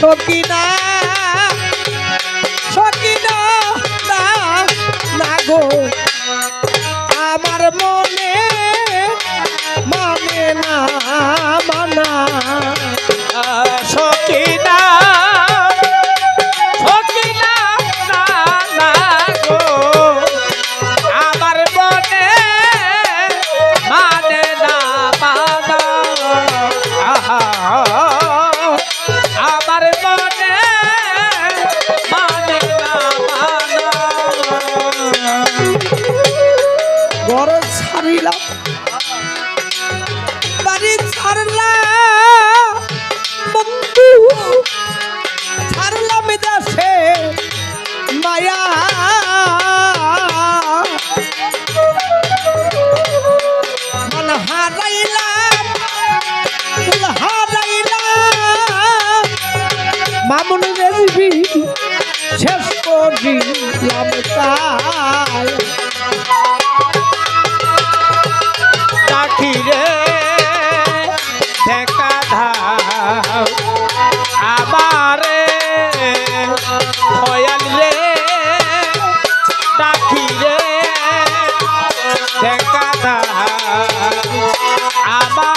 সকিনা 对了。আমার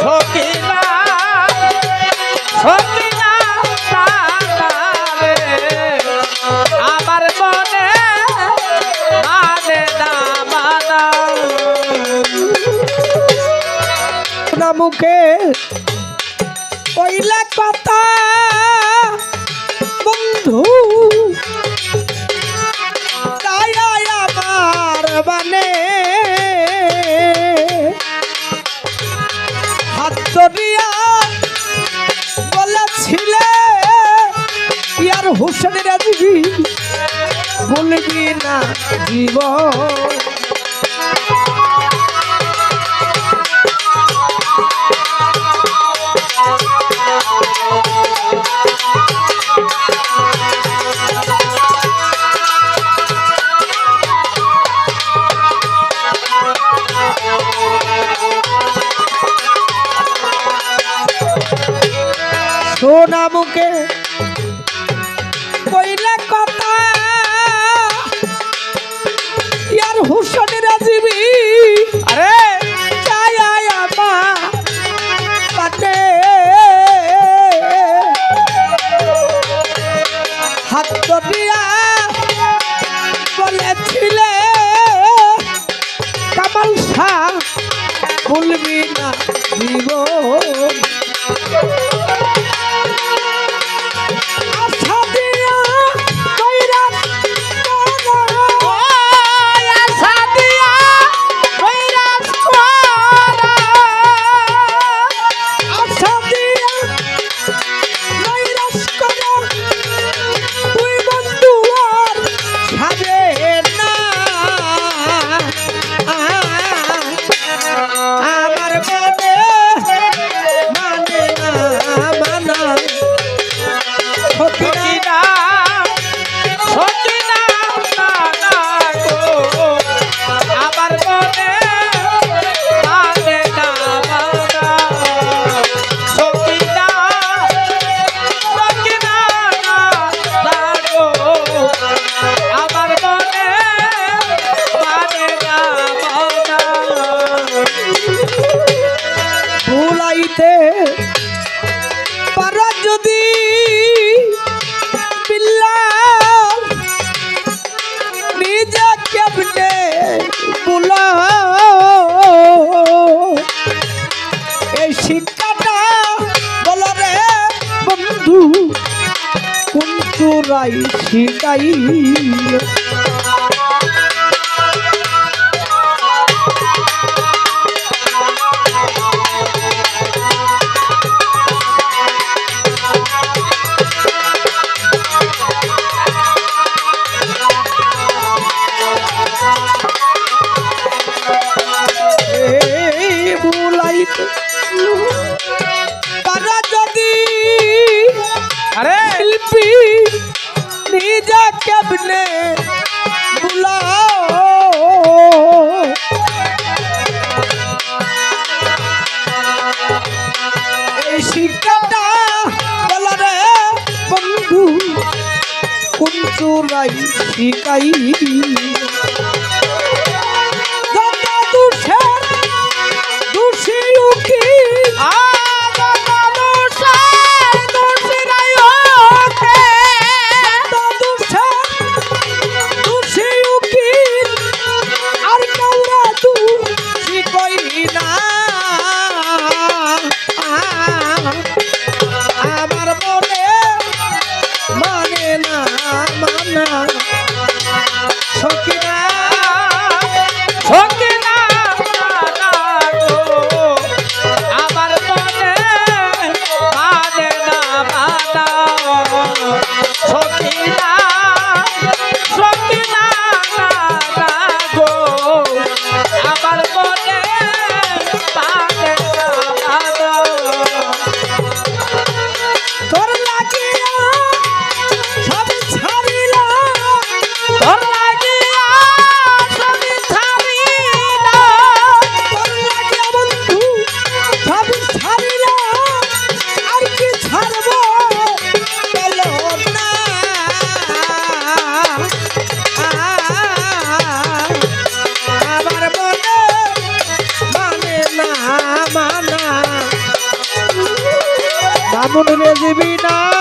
সকিনা সকিনা আমার মনে মানে না মুখে কইলে কথা বন্ধু। তাই আমার মানে বিয়ার বলেছিলে ইয়ার হোসেন রাজবি বলবি না জীবন। কইলে কথা এই শিক্ষাটা বলরে বন্ধু কুন্তুরাই শিখাই আরে! শিল্পী নিজা কেবনে বুলাও। এই শিক্ষাটা বলা রে বন্ধু কোন চোরাই শিকাই? মনে রেজবি না।